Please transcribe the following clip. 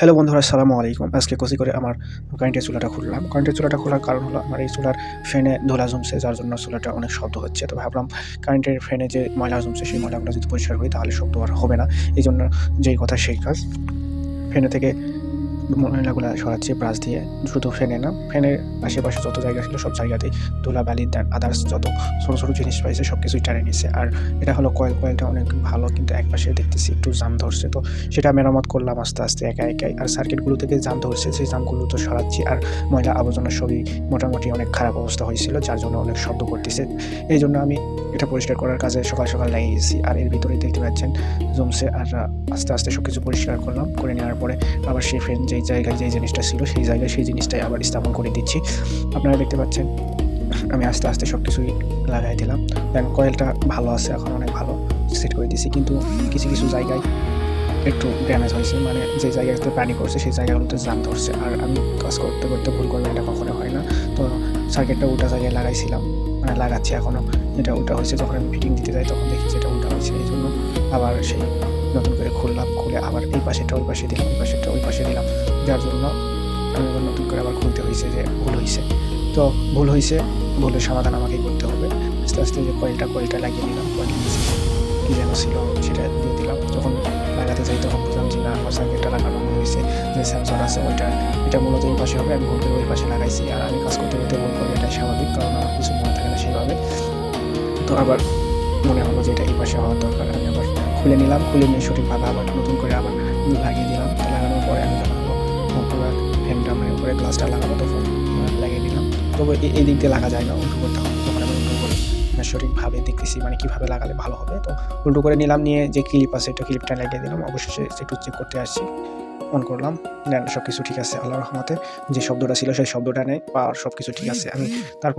Hello বন্ধুরা সালামু আলাইকুম। আজকে কষি করে আমার কারেন্টের চুলাটা খুললাম। কারেন্টের চুলাটা খোলার কারণ হলো আমার এই চুলার ফ্যানে ধোলা জমছে, যার জন্য চুলাটা অনেক শব্দ হচ্ছে। তো ভাবলাম কারেন্টের ফ্যানে যে ময়লা জমছে, সেই ময়লাগুলো যদি পরিষ্কার করি, তাহলে শব্দ আর হবে না। এই জন্য যেই কথা সেই কাজ। ফ্যানে থেকে ময়লাগুলো সরাচ্ছি ব্রাশ দিয়ে। শুধু ফ্যানে না। ফ্যানের আশেপাশে যত জায়গা ছিল সব জায়গাতেই ধুলা, বালি আদার্স যত ছোটো ছোটো জিনিস পাইছে সব কিছুই টানে নিয়েছে আর এটা হলো কয়েল কয়েলটা অনেক ভালো, কিন্তু একপাশে দেখতেছি একটু জাম ধরছে। তো সেটা মেরামত করলাম আস্তে আস্তে, একা, একাই। আর সার্কিটগুলো থেকে জাম ধরছে, সেই জামগুলো তো সরাচ্ছি। আর ময়লা আবর্জনা সবই মোটামুটি অনেক খারাপ অবস্থা হয়েছিল, যার জন্য অনেক শব্দ করতেছে। এই জন্য আমি এটা পরিষ্কার করার কাজে সকাল সকাল লাগিয়ে গেছি আর এর ভিতরে দেখতে পাচ্ছেন জমছে আর আস্তে আস্তে সব কিছু পরিষ্কার করলাম। করে নেওয়ার পরে আবার সেই ফ্রেন যেই জায়গায় যেই জিনিসটা ছিল, সেই জায়গায় সেই জিনিসটাই আবার স্থাপন করে দিচ্ছি। আপনারা দেখতে পাচ্ছেন, আমি আস্তে আস্তে সব কিছুই লাগাই দিলাম। দেন কয়েলটা ভালো আছে, এখন অনেক ভালো সেট করে দিয়েছি। কিন্তু কিছু কিছু জায়গায় একটু ড্যামেজ হয়েছে। মানে যে জায়গায় জায়গাতে পানি করছে সেই জায়গাগুলোতে জাম ধরছে। আর আমি কাজ করতে করতে ভুল করলে এটা কখনো হয় না। তো সার্কিটটা উল্টা জায়গায় লাগাইছিলাম। মানে লাগাচ্ছি এখনও এটা উল্টা হয়েছে, যখন আমি ফিটিং দিতে যাই, তখন দেখি যেটা উল্টা হয়েছে। এই জন্য আবার সেই নতুন করে খুললাম, খুলে আবার এই পাশেটা ওই পাশে দিলাম ওই পাশেটা ওই পাশে দিলাম। যার জন্য আমি আবার নতুন করে আবার খুলতে হয়েছে যে ভুল হয়েছে। তো ভুল হয়েছে, ভুলের সমাধান আমাকেই করতে হবে। আস্তে আস্তে যে কয়েলটা কয়েলটা লাগিয়ে দিলাম, কয়েল কী যেন ছিল, সেটা দিয়ে দিলাম। যখন লাগাতে যাই তখন বুঝলাম যে না, আমার সার্কিটটা লাগানো হয়েছে, যে সেন্সর আছে ওইটা, এটা মূলত এই পাশে হবে, আমি ভুল করে ওই পাশে লাগাইছি। আর আমি কাজ করতে করতে ভুল করি এটাই স্বাভাবিক, কারণ আমার কিছু মনে থাকে না সেভাবে তো আবার মনে হলো যে এটা এই পাশে হওয়ার দরকার, আমি আবার খুলে নিলাম, খুলে নিয়ে সঠিকভাবে আবার নতুন করে আবার লাগিয়ে দিলাম, লাগানোর পরে আমি যখন পুরো ফ্যানটা মানে উপরে গ্লাসটা লাগাবো তখন লাগিয়ে দিলাম। তবে এই- দিক দিয়ে লাগা যায় না, উল্টো করতে হবে। তখন আমি উল্টো করে মানে সঠিকভাবে দেখতেছি মানে কীভাবে লাগালে ভালো হবে। তো উল্টো করে নিলাম, নিয়ে যে ক্লিপ আছে এটা ক্লিপটা লাগিয়ে দিলাম। অবশেষে একটু চেক করতে আসছি অন করলাম। সব কিছু ঠিক আছে আল্লাহ রহমতে। যে শব্দটা ছিল, সেই শব্দটা নেই বা সব কিছু ঠিক আছে। আমি তারপর